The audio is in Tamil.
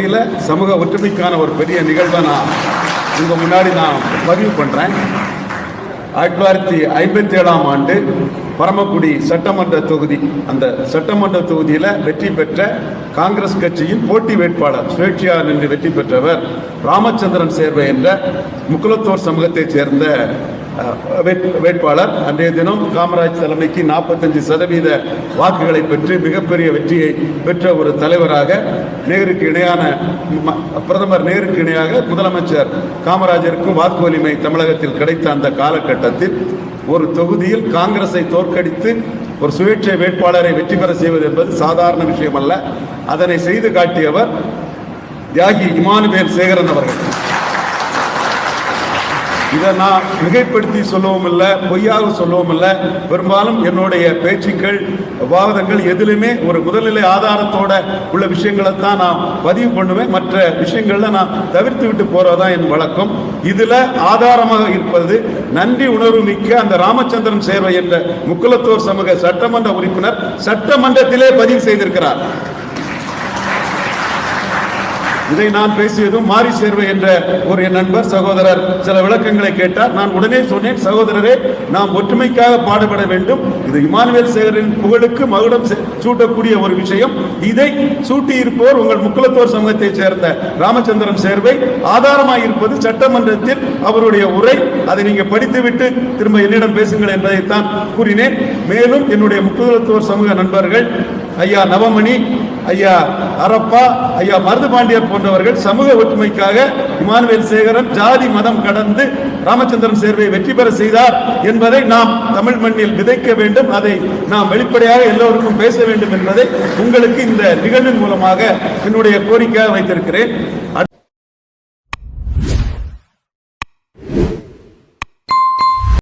இதில் சமூக ஒற்றுமைக்கான ஒரு பெரிய நிகழ்வை நான் உங்க முன்னாடி நான் பதிவு பண்றேன். ஆயிரத்தி தொள்ளாயிரத்தி ஐம்பத்தி ஏழாம் ஆண்டு பரமக்குடி சட்டமன்ற தொகுதி அந்த சட்டமன்ற தொகுதியில் வெற்றி பெற்ற காங்கிரஸ் கட்சியின் போட்டி வேட்பாளர் சுயேட்சையா நின்று வெற்றி பெற்றவர் ராமச்சந்திரன் சேர்வை என்ற முக்குலத்தோர் சமூகத்தைச் சேர்ந்த வேட்பாளர். அன்றைய தினம் காமராஜ் தலைமைக்கு நாற்பத்தஞ்சு சதவீத வாக்குகளை பெற்று மிகப்பெரிய வெற்றியை பெற்ற ஒரு தலைவராக நேருக்கு இணையான பிரதமர் நேருக்கு இணையாக முதலமைச்சர் காமராஜருக்கும் வாக்கு வலிமை தமிழகத்தில் கிடைத்த அந்த காலகட்டத்தில் ஒரு தொகுதியில் காங்கிரஸை தோற்கடித்து ஒரு சுயேட்சை வேட்பாளரை வெற்றி பெற செய்வது என்பது சாதாரண விஷயம் அல்ல அதனை செய்து காட்டியவர் தியாகி இமானுவேல் சேகரன் அவர்கள். இதை நான் மிகைப்படுத்தி சொல்லவும் இல்லை பொய்யாக சொல்லவும் இல்லை. பெரும்பாலும் என்னுடைய பேச்சுக்கள் வாதங்கள் எதிலுமே ஒரு முதல்நிலை ஆதாரத்தோட உள்ள விஷயங்களை தான் நான் பதிவு பண்ணுவேன். மற்ற விஷயங்கள்ல நான் தவிர்த்து விட்டு போறதுதான் என் வழக்கம். இதுல ஆதாரமாக இருப்பது நன்றி உணர்வு மிக்க அந்த ராமச்சந்திரன் சேர்வை என்ற முக்குலத்தோர் சமூக சட்டமன்ற உறுப்பினர் சட்டமன்றத்திலே பதிவு செய்திருக்கிறார். இதை நான் பேசியதும் மாரி சேர்வை என்ற ஒரு என் நண்பர் சகோதரர் சில விளக்கங்களை கேட்டார். நான் உடனே சொன்னேன் சகோதரரே நாம் ஒற்றுமைக்காக பாடுபட வேண்டும். இது இமானுவேல் சேகரின் புகழுக்கு மகுடம் சே- சூட்டக்கூடிய ஒரு விஷயம். இதை சூட்டியிருப்போர் உங்கள் முக்குளத்தோர் சமூகத்தைச் சேர்ந்த ராமச்சந்திரன் சேர்வை. ஆதாரமாக இருப்பது சட்டமன்றத்தில் அவருடைய உரை. அதை நீங்க படித்துவிட்டு திரும்ப என்னிடம் பேசுங்கள் என்பதைத்தான் கூறினேன். மேலும் என்னுடைய முக்குளத்தோர் சமூக நண்பர்கள் ஐயா நவமணி ஐயா அரப்பா ஐயா மருதுபாண்டியர் போன்றவர்கள் சமூக ஒற்றுமைக்காக இமானுவேல் சேகரன் ஜாதி மதம் கடந்து ராமச்சந்திரன் சேர்வை வெற்றி பெற செய்தார் என்பதை நாம் தமிழ் மண்ணில் விதைக்க வேண்டும். அதை நாம் வெளிப்படையாக எல்லோருக்கும் பேச வேண்டும் என்பதை உங்களுக்கு இந்த நிகழ்வின் மூலமாக என்னுடைய கோரிக்கையாக வைத்திருக்கிறேன்.